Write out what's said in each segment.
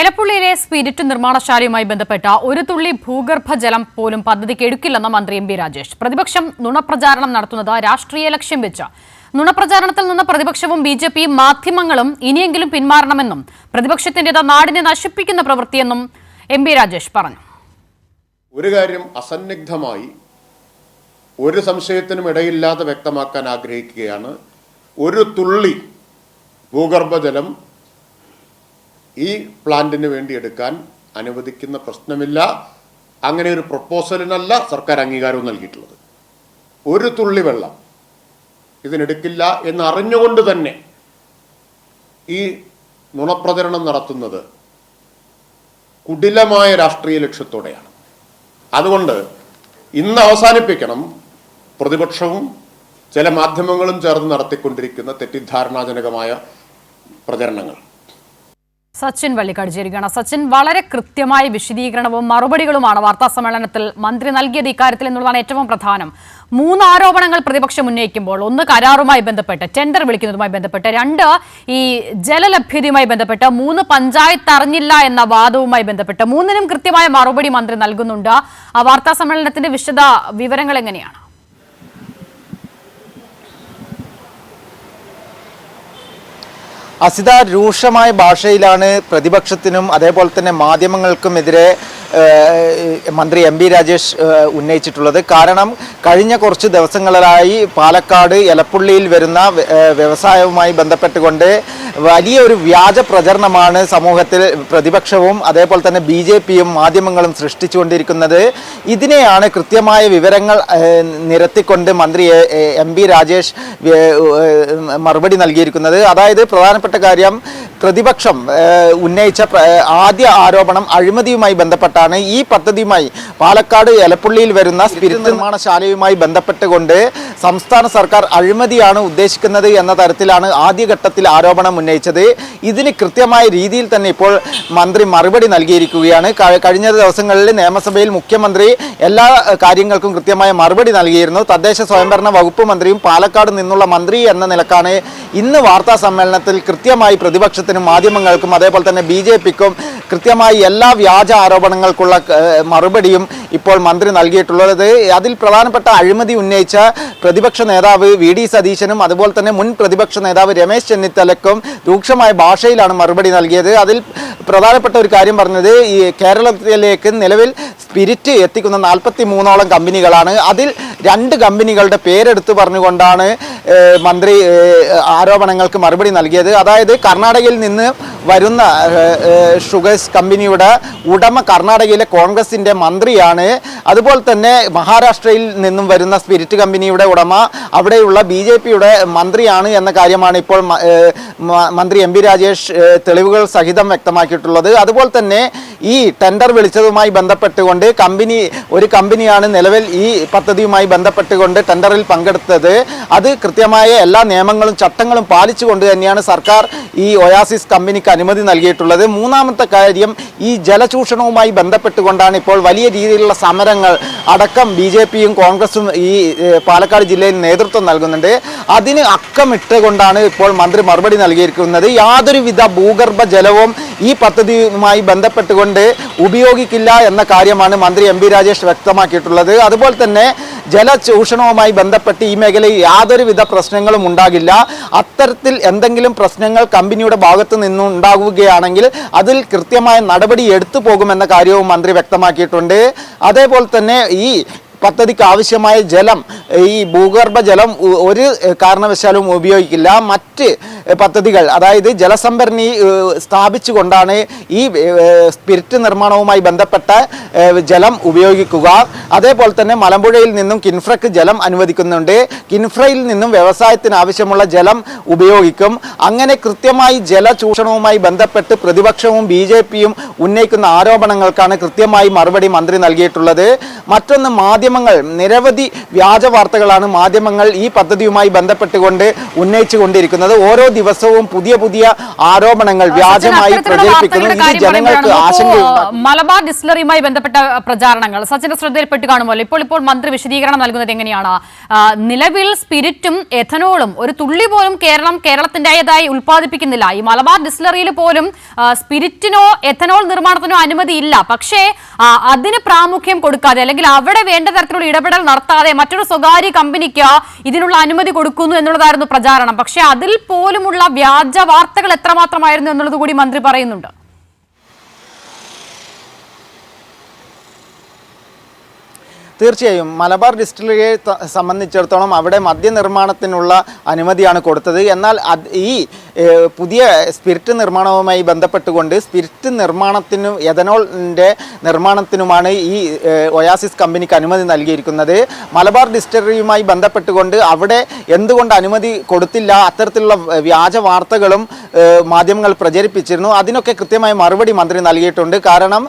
എലപ്പുള്ളിയിലെ spirit നിർമ്മാണശാലയുമായി ബന്ധപ്പെട്ട ഒരു തുള്ളി ഭൂഗർഭജലം പോലും പദ്ധതിക്ക് എടുക്കില്ലെന്ന് മന്ത്രി എം രാജേഷ്. പ്രതിപക്ഷം നുണപ്രചാരണം നടത്തുന്നത് രാഷ്ട്രീയ ലക്ഷ്യം വെച്ച്. നുണപ്രചാരണത്തിൽ നിന്ന് പ്രതിപക്ഷവും ബി ജെ പിയും മാധ്യമങ്ങളും ഇനിയെങ്കിലും പിന്മാറണമെന്നും പ്രതിപക്ഷത്തിന്റേത് നാടിനെ നശിപ്പിക്കുന്ന പ്രവൃത്തിയെന്നും എം ബി രാജേഷ് പറഞ്ഞു. ഒരു കാര്യം അസന്നിഗ്ധമായി ഒരു സംശയത്തിനും ഇടയില്ലാതെ വ്യക്തമാക്കാൻ ആഗ്രഹിക്കുകയാണ്. ഒരു തുള്ളി ഭൂഗർഭജലം ഈ പ്ലാന്റിന് വേണ്ടി എടുക്കാൻ അനുവദിക്കുന്ന പ്രശ്നമില്ല. അങ്ങനെ ഒരു പ്രപ്പോസലിനല്ല സർക്കാർ അംഗീകാരവും നൽകിയിട്ടുള്ളത്. ഒരു തുള്ളി വെള്ളം ഇതിനെടുക്കില്ല എന്ന് അറിഞ്ഞുകൊണ്ട് തന്നെ ഈ നുണപ്രചരണം നടത്തുന്നത് കുടിലമായ രാഷ്ട്രീയ ലക്ഷ്യത്തോടെയാണ്. അതുകൊണ്ട് ഇന്ന് അവസാനിപ്പിക്കണം. പ്രതിപക്ഷവും ചില മാധ്യമങ്ങളും ചേർന്ന് നടത്തിക്കൊണ്ടിരിക്കുന്ന തെറ്റിദ്ധാരണാജനകമായ പ്രചരണങ്ങൾ. സച്ചിൻ വള്ളിക്കാട് ചേരുകയാണ് സച്ചിൻ വളരെ കൃത്യമായ വിശദീകരണവും മറുപടികളുമാണ് വാർത്താ സമ്മേളനത്തിൽ മന്ത്രി നൽകിയത് ഇക്കാര്യത്തിൽ എന്നുള്ളതാണ് ഏറ്റവും പ്രധാനം. മൂന്ന് ആരോപണങ്ങൾ പ്രതിപക്ഷം ഉന്നയിക്കുമ്പോൾ ഒന്ന് കരാറുമായി ബന്ധപ്പെട്ട് ടെൻഡർ വിളിക്കുന്നതുമായി ബന്ധപ്പെട്ട് രണ്ട് ഈ ജലലഭ്യതയുമായി ബന്ധപ്പെട്ട് മൂന്ന് പഞ്ചായത്ത് അറിഞ്ഞില്ല എന്ന വാദവുമായി ബന്ധപ്പെട്ട് മൂന്നിനും കൃത്യമായ മറുപടി മന്ത്രി നൽകുന്നുണ്ട്. ആ വാർത്താ സമ്മേളനത്തിന്റെ വിശദ വിവരങ്ങൾ എങ്ങനെയാണ്? അസിത രൂക്ഷമായ ഭാഷയിലാണ് പ്രതിപക്ഷത്തിനും അതേപോലെ തന്നെ മാധ്യമങ്ങൾക്കുമെതിരെ മന്ത്രി എം ബി രാജേഷ് ഉന്നയിച്ചിട്ടുള്ളത്. കാരണം കഴിഞ്ഞ കുറച്ച് ദിവസങ്ങളിലായി പാലക്കാട് എലപ്പുള്ളിയിൽ വരുന്ന വ്യവസായവുമായി ബന്ധപ്പെട്ടുകൊണ്ട് വലിയ ഒരു വ്യാജ പ്രചരണമാണ് സമൂഹത്തിൽ പ്രതിപക്ഷവും അതേപോലെ തന്നെ ബി ജെ പിയും മാധ്യമങ്ങളും സൃഷ്ടിച്ചുകൊണ്ടിരിക്കുന്നത്. ഇതിനെയാണ് കൃത്യമായ വിവരങ്ങൾ നിരത്തിക്കൊണ്ട് മന്ത്രി എ- ബി രാജേഷ് മറുപടി നൽകിയിരിക്കുന്നത്. അതായത് പ്രധാനപ്പെട്ട കാര്യം പ്രതിപക്ഷം ഉന്നയിച്ച ആദ്യ ആരോപണം അഴിമതിയുമായി ബന്ധപ്പെട്ടാണ്. ഈ പദ്ധതിയുമായി പാലക്കാട് എലപ്പുള്ളിയിൽ വരുന്ന സ്പിരിറ്റ് നിർമ്മാണശാലയുമായി ബന്ധപ്പെട്ടുകൊണ്ട് സംസ്ഥാന സർക്കാർ അഴിമതിയാണ് ഉദ്ദേശിക്കുന്നത് എന്ന തരത്തിലാണ് ആദ്യഘട്ടത്തിൽ ആരോപണം ഉന്നയിച്ചത്. ഇതിന് കൃത്യമായ രീതിയിൽ തന്നെ ഇപ്പോൾ മന്ത്രി മറുപടി നൽകിയിരിക്കുകയാണ്. കഴിഞ്ഞ ദിവസങ്ങളിൽ നിയമസഭയിൽ മുഖ്യമന്ത്രി എല്ലാ കാര്യങ്ങൾക്കും കൃത്യമായ മറുപടി നൽകിയിരുന്നു. തദ്ദേശ സ്വയംഭരണ വകുപ്പ് മന്ത്രിയും പാലക്കാട് നിന്നുള്ള മന്ത്രി എന്ന നിലക്കാണ് ഇന്ന് വാർത്താ സമ്മേളനത്തിൽ കൃത്യമായി പ്രതിപക്ഷത്തിനും മാധ്യമങ്ങൾക്കും അതേപോലെ തന്നെ ബി ജെ പിക്കും കൃത്യമായി എല്ലാ വ്യാജ ആരോപണങ്ങൾക്കുള്ള മറുപടിയും ഇപ്പോൾ മന്ത്രി നൽകിയിട്ടുള്ളത്. അതിൽ പ്രധാനപ്പെട്ട അഴിമതി ഉന്നയിച്ച പ്രതിപക്ഷ നേതാവ് വി ഡി സതീശനും അതുപോലെ തന്നെ മുൻ പ്രതിപക്ഷ നേതാവ് രമേശ് ചെന്നിത്തലക്കും രൂക്ഷമായ ഭാഷയിലാണ് മറുപടി നൽകിയത്. അതിൽ പ്രധാനപ്പെട്ട ഒരു കാര്യം പറഞ്ഞത് ഈ കേരളത്തിലേക്ക് നിലവിൽ സ്പിരിറ്റ് എത്തിക്കുന്ന നാൽപ്പത്തി മൂന്നോളം കമ്പനികളാണ്. അതിൽ രണ്ട് കമ്പനികളുടെ പേരെടുത്ത് പറഞ്ഞുകൊണ്ടാണ് മന്ത്രി ആരോപണങ്ങൾക്ക് മറുപടി നൽകിയത്. അതായത് കർണാടകയിൽ നിന്ന് വരുന്ന ഷുഗേഴ്സ് കമ്പനിയുടെ ഉടമ കർണാടകയിലെ കോൺഗ്രസിന്റെ മന്ത്രിയാണ്. അതുപോലെ തന്നെ മഹാരാഷ്ട്രയിൽ നിന്നും വരുന്ന സ്പിരിറ്റ് കമ്പനിയുടെ ഉടമ അവിടെയുള്ള ബി ജെ പിയുടെ മന്ത്രിയാണ് എന്ന കാര്യമാണ് ഇപ്പോൾ മന്ത്രി എം പി രാജേഷ് തെളിവുകൾ സഹിതം വ്യക്തമാക്കിയിട്ടുള്ളത്. അതുപോലെ തന്നെ ഈ ടെൻഡർ വിളിച്ചതുമായി ബന്ധപ്പെട്ടുകൊണ്ട് കമ്പനി ഒരു കമ്പനിയാണ് നിലവിൽ ഈ പദ്ധതിയുമായി ബന്ധപ്പെട്ടുകൊണ്ട് ടെൻഡറിൽ പങ്കെടുത്തത്. അത് കൃത്യമായ എല്ലാ നിയമങ്ങളും ചട്ടങ്ങളും പാലിച്ചുകൊണ്ട് തന്നെയാണ് സർക്കാർ ഈ ഒയാസിസ് കമ്പനിക്ക് അനുമതി നൽകിയിട്ടുള്ളത്. മൂന്നാമത്തെ കാര്യം ഈ ജലചൂഷണവുമായി ബന്ധപ്പെട്ടുകൊണ്ടാണ് ഇപ്പോൾ വലിയ രീതിയിലുള്ള സമരങ്ങൾ അടക്കം ബി ജെ പിയും കോൺഗ്രസും ഈ പാലക്കാട് ജില്ലയിൽ നേതൃത്വം നൽകുന്നുണ്ട്. അതിന് അക്കമിട്ടുകൊണ്ടാണ് ഇപ്പോൾ മന്ത്രി മറുപടി നൽകിയിരിക്കുന്നത്. യാതൊരുവിധ ഭൂഗർഭ ജലവും ഈ പദ്ധതിയുമായി ബന്ധപ്പെട്ടുകൊണ്ട് ഉപയോഗിക്കില്ല എന്ന കാര്യമാണ് മന്ത്രി എം രാജേഷ് വ്യക്തമാക്കിയിട്ടുള്ളത്. അതുപോലെ തന്നെ ജലചൂഷണവുമായി ബന്ധപ്പെട്ട് ഈ മേഖലയിൽ യാതൊരുവിധ പ്രശ്നങ്ങളും ഉണ്ടാകില്ല. അത്തരത്തിൽ എന്തെങ്കിലും പ്രശ്നങ്ങൾ കമ്പനിയുടെ ഭാഗത്തു നിന്നും ഉണ്ടാകുകയാണെങ്കിൽ അതിൽ കൃത്യമായ നടപടി എടുത്തു പോകുമെന്ന കാര്യവും മന്ത്രി വ്യക്തമാക്കിയിട്ടുണ്ട്. അതേപോലെ തന്നെ ഈ പദ്ധതിക്ക് ആവശ്യമായ ജലം ഈ ഭൂഗർഭ ജലം ഒരു കാരണവശാലും ഉപയോഗിക്കില്ല. മറ്റ് പദ്ധതികൾ. അതായത് ജലസംഭരണി സ്ഥാപിച്ചു സ്ഥാപിച്ചുകൊണ്ടാണ് ഈ സ്പിരിറ്റ് നിർമ്മാണവുമായി ബന്ധപ്പെട്ട ജലം ഉപയോഗിക്കുക. അതേപോലെ തന്നെ മലമ്പുഴയിൽ നിന്നും കിൻഫ്രക്ക് ജലം അനുവദിക്കുന്നുണ്ട്. കിൻഫ്രയിൽ നിന്നും വ്യവസായത്തിന് ആവശ്യമുള്ള ജലം ഉപയോഗിക്കും. അങ്ങനെ കൃത്യമായി ജലചൂഷണവുമായി ബന്ധപ്പെട്ട് പ്രതിപക്ഷവും ബി ജെ പിയും ഉന്നയിക്കുന്ന ആരോപണങ്ങൾക്കാണ് കൃത്യമായി മറുപടി മന്ത്രി നൽകിയിട്ടുള്ളത്. മറ്റൊന്ന് മാധ്യമങ്ങൾ. നിരവധി വ്യാജ വാർത്തകളാണ് മാധ്യമങ്ങൾ ഈ പദ്ധതിയുമായി ബന്ധപ്പെട്ടുകൊണ്ട് ഉന്നയിച്ചു കൊണ്ടിരിക്കുന്നത് ഓരോ ദിവസവും പുതിയ പുതിയ ആരോപണങ്ങൾ വ്യാജമായി പ്രചരിപ്പിക്കുന്നു. ഇത് ജനങ്ങൾക്ക് ആശങ്ക ആശങ്കയുണ്ടാക്കും മലബാർ ഡിസ്റ്റിലറിയുമായി ബന്ധപ്പെട്ട പ്രചാരണങ്ങൾ. സച്ചിന്റെ ശ്രദ്ധയിൽപ്പെട്ട് കാണുമല്ലോ. ഇപ്പോൾ ഇപ്പോൾ മന്ത്രി വിശദീകരണം നൽകുന്നത് എങ്ങനെയാണ്? നിലവിൽ സ്പിരിറ്റും എഥനോളും ഒരു തുള്ളി പോലും കേരളം കേരളത്തിന്റെതായി ഉൽപ്പാദിപ്പിക്കുന്നില്ല. ഈ മലബാർ ഡിസ്റ്റിലറിയിൽ പോലും സ്പിരിറ്റിനോ എഥനോൾ നിർമ്മാണത്തിനോ അനുമതിയില്ല പക്ഷേ അതിന് പ്രാമുഖ്യം കൊടുക്കാതെ അല്ലെങ്കിൽ അവിടെ വേണ്ട തരത്തിലുള്ള ഇടപെടൽ നടത്താതെ മറ്റൊരു സ്വകാര്യ കമ്പനിക്ക് ഇതിനുള്ള അനുമതി കൊടുക്കുന്നു എന്നുള്ളതായിരുന്നു പ്രചാരണം. പക്ഷേ അതിൽ പോലുമുള്ള വ്യാജ വാർത്തകൾ എത്രമാത്രമായിരുന്നു എന്നുള്ളത് കൂടി മന്ത്രി പറയുന്നുണ്ട്. തീർച്ചയായും മലബാർ ഡിസ്റ്റിലറിയെ സംബന്ധിച്ചിടത്തോളം അവിടെ മദ്യനിർമ്മാണത്തിനുള്ള അനുമതിയാണ് കൊടുത്തത്. എന്നാൽ ഈ പുതിയ സ്പിരിറ്റ് നിർമ്മാണവുമായി ബന്ധപ്പെട്ടുകൊണ്ട് സ്പിരിറ്റ് നിർമ്മാണത്തിനും എഥനോളിന്റെ നിർമ്മാണത്തിനുമാണ് ഈ ഒയാസിസ് കമ്പനിക്ക് അനുമതി നൽകിയിരിക്കുന്നത്. മലബാർ ഡിസ്റ്ററിയുമായി ബന്ധപ്പെട്ടുകൊണ്ട് അവിടെ എന്തുകൊണ്ട് അനുമതി കൊടുത്തില്ല അത്തരത്തിലുള്ള വ്യാജ വാർത്തകളും മാധ്യമങ്ങൾ പ്രചരിപ്പിച്ചിരുന്നു. അതിനൊക്കെ കൃത്യമായ മറുപടി മന്ത്രി നൽകിയിട്ടുണ്ട്. കാരണം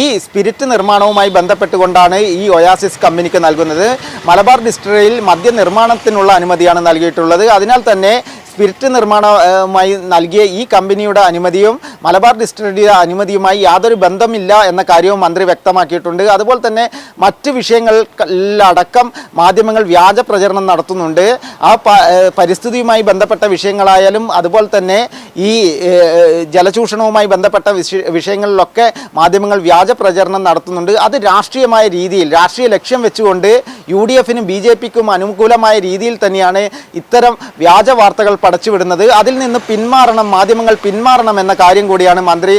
ഈ സ്പിരിറ്റ് നിർമ്മാണവുമായി ബന്ധപ്പെട്ടുകൊണ്ടാണ് ഈ ഒയാസിസ് കമ്പനിക്ക് നൽകുന്നത്. മലബാർ ഡിസ്റ്റിലറിയിൽ മദ്യനിർമ്മാണത്തിനുള്ള അനുമതിയാണ് നൽകിയിട്ടുള്ളത്. അതിനാൽ തന്നെ സ്പിരിറ്റ് നിർമ്മാണമായി നൽകിയ ഈ കമ്പനിയുടെ അനുമതിയും മലബാർ ഡിസ്റ്റിലറിയുടെ അനുമതിയുമായി യാതൊരു ബന്ധമില്ല എന്ന കാര്യവും മന്ത്രി വ്യക്തമാക്കിയിട്ടുണ്ട്. അതുപോലെ തന്നെ മറ്റ് വിഷയങ്ങളിലടക്കം മാധ്യമങ്ങൾ വ്യാജ പ്രചരണം നടത്തുന്നുണ്ട്. ആ പരിസ്ഥിതിയുമായി ബന്ധപ്പെട്ട വിഷയങ്ങളായാലും അതുപോലെ തന്നെ ഈ ജലചൂഷണവുമായി ബന്ധപ്പെട്ട വിഷ- വിഷയങ്ങളിലൊക്കെ മാധ്യമങ്ങൾ വ്യാജ പ്രചരണം നടത്തുന്നുണ്ട്. അത് രാഷ്ട്രീയമായ രീതിയിൽ രാഷ്ട്രീയ ലക്ഷ്യം വെച്ചുകൊണ്ട് യു ഡി എഫിനും ബി ജെ പിക്കും അനുകൂലമായ രീതിയിൽ തന്നെയാണ് ഇത്തരം വ്യാജ വാർത്തകൾ പടച്ചുവിടുന്നത്. അതിൽ നിന്ന് പിന്മാറണം മാധ്യമങ്ങൾ പിന്മാറണം എന്ന കാര്യം കൂടിയാണ് മന്ത്രി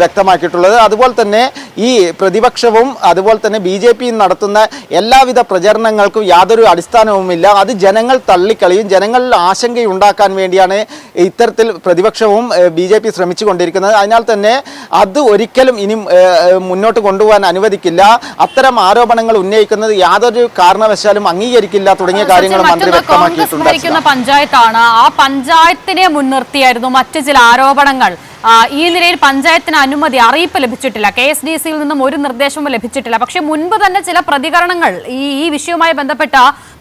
വ്യക്തമാക്കിയിട്ടുള്ളത്. അതുപോലെ തന്നെ ഈ പ്രതിപക്ഷവും അതുപോലെ തന്നെ ബി ജെ പിയും നടത്തുന്ന എല്ലാവിധ പ്രചരണങ്ങൾക്കും യാതൊരു അടിസ്ഥാനവുമില്ല. അത് ജനങ്ങൾ തള്ളിക്കളിയും ജനങ്ങളിൽ ആശങ്കയുണ്ടാക്കാൻ വേണ്ടിയാണ് ഇത്തരത്തിൽ പ്രതിപക്ഷവും ബി ജെ പി ശ്രമിച്ചുകൊണ്ടിരിക്കുന്നത്. അതിനാൽ തന്നെ അത് ഒരിക്കലും ഇനി മുന്നോട്ട് കൊണ്ടുപോകാൻ അനുവദിക്കില്ല. അത്തരം ആരോപണങ്ങൾ ഉന്നയിക്കുന്നത് യാതൊരു കാരണവശാലും അംഗീകരിക്കില്ല തുടങ്ങിയ കാര്യങ്ങൾ മന്ത്രി വ്യക്തമാക്കിയിട്ടുണ്ട് പഞ്ചായത്താണ്. ആ പഞ്ചായത്തിനെ മുൻനിർത്തിയായിരുന്നു മറ്റു ചില ആരോപണങ്ങൾ. ഈ നിലയിൽ പഞ്ചായത്തിന് അനുമതി അറിയിപ്പ് ലഭിച്ചിട്ടില്ല. കെ എസ് ഡി സിയിൽ നിന്നും ഒരു നിർദ്ദേശവും ലഭിച്ചിട്ടില്ല. പക്ഷെ മുൻപ് തന്നെ ചില പ്രതികരണങ്ങൾ ഈ ഈ വിഷയവുമായി ബന്ധപ്പെട്ട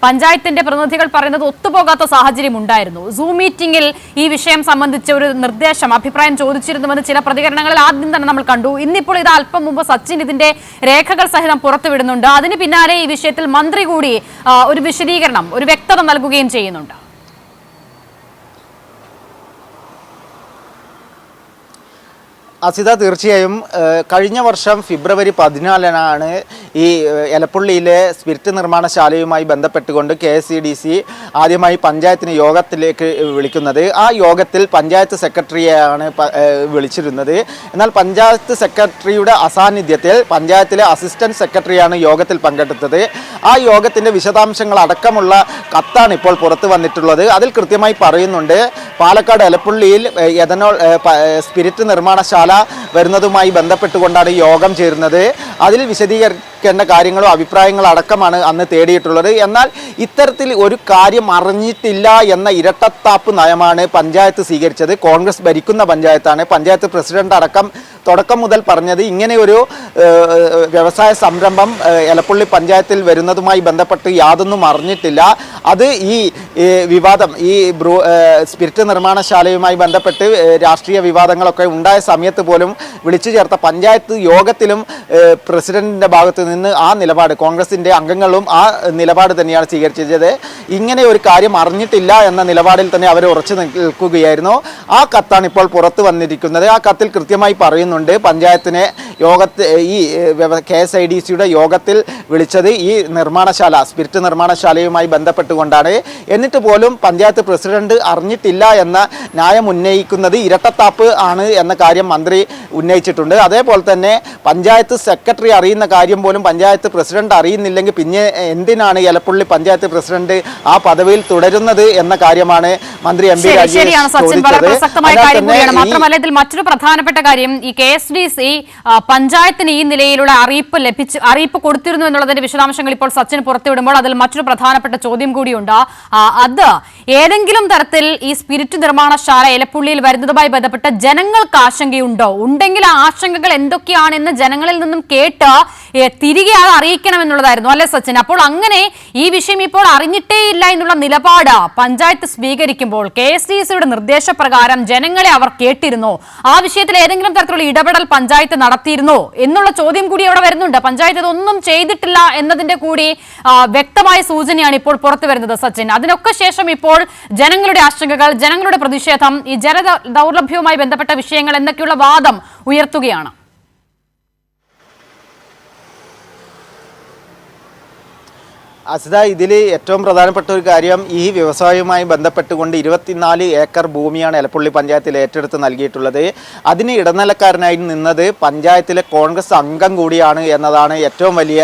പഞ്ചായത്തിന്റെ പ്രതിനിധികൾ പറയുന്നത് ഒത്തുപോകാത്ത സാഹചര്യം ഉണ്ടായിരുന്നു. സൂം മീറ്റിംഗിൽ ഈ വിഷയം സംബന്ധിച്ച ഒരു നിർദ്ദേശം അഭിപ്രായം ചോദിച്ചിരുന്നുവെന്ന് ചില പ്രതികരണങ്ങളിൽ ആദ്യം തന്നെ നമ്മൾ കണ്ടു. ഇന്നിപ്പോൾ ഇത് അല്പം മുമ്പ് സച്ചിൻ ഇതിന്റെ രേഖകൾ സഹിതം പുറത്തുവിടുന്നുണ്ട്. അതിന് പിന്നാലെ ഈ വിഷയത്തിൽ മന്ത്രി കൂടി ഒരു വിശദീകരണം ഒരു വ്യക്തത നൽകുകയും ചെയ്യുന്നുണ്ട്. അസിത തീർച്ചയായും കഴിഞ്ഞ വർഷം ഫെബ്രുവരി പതിനാലിനാണ് ഈ എലപ്പുള്ളിയിലെ സ്പിരിറ്റ് നിർമ്മാണശാലയുമായി ബന്ധപ്പെട്ടുകൊണ്ട് കെ എസ് ഡി സി ആദ്യമായി പഞ്ചായത്തിന് യോഗത്തിലേക്ക് വിളിക്കുന്നത്. ആ യോഗത്തിൽ പഞ്ചായത്ത് സെക്രട്ടറിയെയാണ് വിളിച്ചിരുന്നത്. എന്നാൽ പഞ്ചായത്ത് സെക്രട്ടറിയുടെ അസാന്നിധ്യത്തിൽ പഞ്ചായത്തിലെ അസിസ്റ്റന്റ് സെക്രട്ടറിയാണ് യോഗത്തിൽ പങ്കെടുത്തത്. ആ യോഗത്തിന്റെ വിശദാംശങ്ങൾ അടക്കമുള്ള കത്താണ് ഇപ്പോൾ പുറത്തു വന്നിട്ടുള്ളത്. അതിൽ കൃത്യമായി പറയുന്നുണ്ട് പാലക്കാട് എലപ്പുള്ളിയിൽ എഥനോൾ സ്പിരിറ്റ് നിർമ്മാണശാല വരുന്നതുമായി ബന്ധപ്പെട്ടുകൊണ്ടാണ് യോഗം ചേരുന്നത്. അതിൽ വിശദീകരിക്കേണ്ട കാര്യങ്ങളും അഭിപ്രായങ്ങളും അടക്കമാണ് അന്ന് തേടിയിട്ടുള്ളത്. എന്നാൽ ഇത്തരത്തിൽ ഒരു കാര്യം അറിഞ്ഞിട്ടില്ല എന്ന ഇരട്ടത്താപ്പ് നയമാണ് പഞ്ചായത്ത് സ്വീകരിച്ചത്. കോൺഗ്രസ് ഭരിക്കുന്ന പഞ്ചായത്താണ്. പഞ്ചായത്ത് പ്രസിഡന്റ് അടക്കം തുടക്കം മുതൽ പറഞ്ഞത് ഇങ്ങനെ ഒരു വ്യവസായ സംരംഭം എലപ്പള്ളി പഞ്ചായത്തിൽ വരുന്നതുമായി ബന്ധപ്പെട്ട് യാതൊന്നും അറിഞ്ഞിട്ടില്ല. അത് ഈ വിവാദം ഈ ബ്രൂ സ്പിരിറ്റ് നിർമ്മാണശാലയുമായി ബന്ധപ്പെട്ട് രാഷ്ട്രീയ വിവാദങ്ങളൊക്കെ ഉണ്ടായ സമയത്ത് പോലും വിളിച്ചു ചേർത്ത പഞ്ചായത്ത് യോഗത്തിലും പ്രസിഡന്റിന്റെ ഭാഗത്ത് നിന്ന് ആ നിലപാട് കോൺഗ്രസിന്റെ അംഗങ്ങളും ആ നിലപാട് തന്നെയാണ് സ്വീകരിച്ചത്. ഇങ്ങനെ ഒരു കാര്യം അറിഞ്ഞിട്ടില്ല എന്ന നിലപാടിൽ തന്നെ അവർ ഉറച്ചു നിൽക്കുകയായിരുന്നു. ആ കത്താണ് ഇപ്പോൾ പുറത്തു വന്നിരിക്കുന്നത്. ആ കത്തിൽ കൃത്യമായി പറയുന്നുണ്ട് പഞ്ചായത്തിനെ യോഗത്തിൽ ഈ കെ എസ് ഐ ഡി സിയുടെ യോഗത്തിൽ വിളിച്ചത് ഈ നിർമ്മാണശാല സ്പിരിറ്റ് നിർമ്മാണശാലയുമായി ബന്ധപ്പെട്ടുകൊണ്ടാണ്. എന്നിട്ട് പോലും പഞ്ചായത്ത് പ്രസിഡന്റ് അറിഞ്ഞിട്ടില്ല എന്ന ന്യായം ഉന്നയിക്കുന്നത് ഇരട്ടത്താപ്പ് ആണ് എന്ന കാര്യം മന്ത്രി ഉന്നയിച്ചിട്ടുണ്ട്. അതേപോലെ തന്നെ പഞ്ചായത്ത് സെക്രട്ടറി അറിയുന്ന കാര്യം പോലും പഞ്ചായത്ത് പ്രസിഡന്റ് അറിയുന്നില്ലെങ്കിൽ പിന്നെ എന്തിനാണ് എലപ്പുള്ളി പഞ്ചായത്ത് പ്രസിഡന്റ് ആ പദവിയിൽ തുടരുന്നത് എന്ന കാര്യമാണ് മന്ത്രി എം പി മാത്രമല്ല ഇതിൽ മറ്റൊരു പ്രധാനപ്പെട്ട കാര്യം ഈ കെ എസ് ഡി സി പഞ്ചായത്തിന് ഈ നിലയിലുള്ള അറിയിപ്പ് ലഭിച്ചു അറിയിപ്പ് കൊടുത്തിരുന്നു എന്നുള്ളതിന്റെ വിശദാംശങ്ങൾ ഇപ്പോൾ സച്ചിൻ പുറത്തുവിടുമ്പോൾ അതിൽ മറ്റൊരു പ്രധാനപ്പെട്ട ചോദ്യം കൂടിയുണ്ട്. അത് ഏതെങ്കിലും തരത്തിൽ ഈ സ്പിരിറ്റ് നിർമ്മാണശാല ഇലപ്പുള്ളിയിൽ വരുന്നതുമായി ബന്ധപ്പെട്ട് ജനങ്ങൾക്ക് ആശങ്കയുണ്ടോ? ഉണ്ടെങ്കിൽ ആ ആശങ്കകൾ എന്തൊക്കെയാണെന്ന് ജനങ്ങളിൽ നിന്നും കേട്ട് തിരികെ അത് അറിയിക്കണമെന്നുള്ളതായിരുന്നു അല്ലെ സച്ചിൻ? അപ്പോൾ അങ്ങനെ ഈ വിഷയം ഇപ്പോൾ അറിഞ്ഞിട്ടേ ഇല്ല എന്നുള്ള നിലപാട് പഞ്ചായത്ത് സ്വീകരിക്കുമ്പോൾ കെ എസ് ഡി സിയുടെ നിർദ്ദേശപ്രകാരം ജനങ്ങളെ അവർ കേട്ടിരുന്നോ. ആ വിഷയത്തിൽ ഏതെങ്കിലും തരത്തിലുള്ള ഇടപെടൽ പഞ്ചായത്ത് നടത്തിയിരുന്നോ എന്നുള്ള ചോദ്യം കൂടി അവിടെ വരുന്നുണ്ട്. പഞ്ചായത്ത് ഇതൊന്നും ചെയ്തിട്ടില്ല എന്നതിന്റെ കൂടി വ്യക്തമായ സൂചനയാണ് ഇപ്പോൾ പുറത്തു വരുന്നത് സച്ചിൻ. അതിനൊക്കെ ശേഷം ഇപ്പോൾ ജനങ്ങളുടെ ആശങ്കകൾ ജനങ്ങളുടെ പ്രതിഷേധം ഈ ജല ദൗർലഭ്യവുമായി ബന്ധപ്പെട്ട വിഷയങ്ങൾ എന്നൊക്കെയുള്ള വാദം ഉയർത്തുകയാണ്. അസിത ഇതിൽ ഏറ്റവും പ്രധാനപ്പെട്ട ഒരു കാര്യം ഈ വ്യവസായവുമായി ബന്ധപ്പെട്ടുകൊണ്ട് ഇരുപത്തിനാല് ഏക്കർ ഭൂമിയാണ് എലപ്പുള്ളി പഞ്ചായത്തിൽ ഏറ്റെടുത്ത് നൽകിയിട്ടുള്ളത്. അതിന് ഇടനിലക്കാരനായി നിന്നത് പഞ്ചായത്തിലെ കോൺഗ്രസ് അംഗം കൂടിയാണ് എന്നതാണ് ഏറ്റവും വലിയ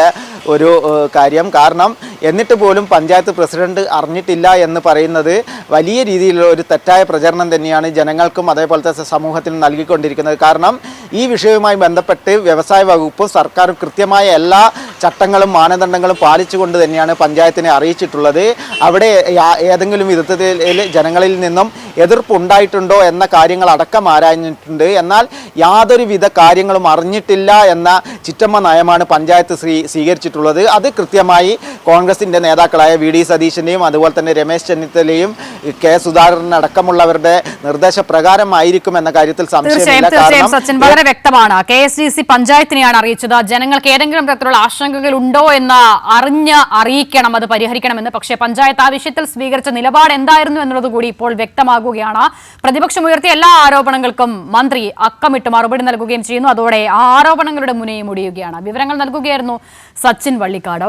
ഒരു കാര്യം. കാരണം എന്നിട്ട് പോലും പഞ്ചായത്ത് പ്രസിഡന്റ് അറിഞ്ഞിട്ടില്ല എന്ന് പറയുന്നത് വലിയ രീതിയിലുള്ള ഒരു തെറ്റായ പ്രചരണം തന്നെയാണ് ജനങ്ങൾക്കും അതേപോലത്തെ സമൂഹത്തിനും നൽകിക്കൊണ്ടിരിക്കുന്നത്. കാരണം ഈ വിഷയവുമായി ബന്ധപ്പെട്ട് വ്യവസായ വകുപ്പ് സർക്കാരും കൃത്യമായ എല്ലാ ചട്ടങ്ങളും മാനദണ്ഡങ്ങളും പാലിച്ചുകൊണ്ട് തന്നെയാണ് പഞ്ചായത്തിനെ അറിയിച്ചിട്ടുള്ളത്. അവിടെ ഏതെങ്കിലും വിധത്തിൽ ജനങ്ങളിൽ നിന്നും എതിർപ്പ് ഉണ്ടായിട്ടുണ്ടോ എന്ന കാര്യങ്ങൾ അടക്കം ആരാഞ്ഞിട്ടുണ്ട്. എന്നാൽ യാതൊരുവിധ കാര്യങ്ങളും അറിഞ്ഞിട്ടില്ല എന്ന ചിറ്റമ്മ നയമാണ് പഞ്ചായത്ത് സ്വീ സ്വീകരിച്ചിട്ടുള്ളത് അത് കൃത്യമായി കോൺഗ്രസിന്റെ നേതാക്കളായ വി ഡി സതീശന്റെയും അതുപോലെ തന്നെ രമേശ് ചെന്നിത്തലയും കെ സുധാകരൻ അടക്കമുള്ളവരുടെ നിർദ്ദേശപ്രകാരമായിരിക്കും എന്ന കാര്യത്തിൽ സംശയം സംശയമില്ല. തീർച്ചയായും സച്ചിൻ വളരെ വ്യക്തമാണ്. കെ എസ് ഡി സി പഞ്ചായത്തിനെയാണ് അറിയിച്ചത്. ജനങ്ങൾക്ക് ഏതെങ്കിലും തരത്തിലുള്ള ആശങ്കകൾ ഉണ്ടോ എന്ന് അറിഞ്ഞ് അറിയിക്കണം അത് പരിഹരിക്കണമെന്ന്. പക്ഷേ പഞ്ചായത്ത് ആ വിഷയത്തിൽ സ്വീകരിച്ച നിലപാട് എന്തായിരുന്നു എന്നുള്ളത് കൂടി ഇപ്പോൾ വ്യക്തമാകുകയാണ്. പ്രതിപക്ഷം ഉയർത്തിയ എല്ലാ ആരോപണങ്ങൾക്കും മന്ത്രി അക്കമിട്ട് മറുപടി നൽകുകയും ചെയ്യുന്നു. അതോടെ ആ ആരോപണങ്ങളുടെ മുനയും മുടിയുകയാണ് വിവരങ്ങൾ നൽകുകയായിരുന്നു സച്ചിൻ വള്ളിക്കാട്.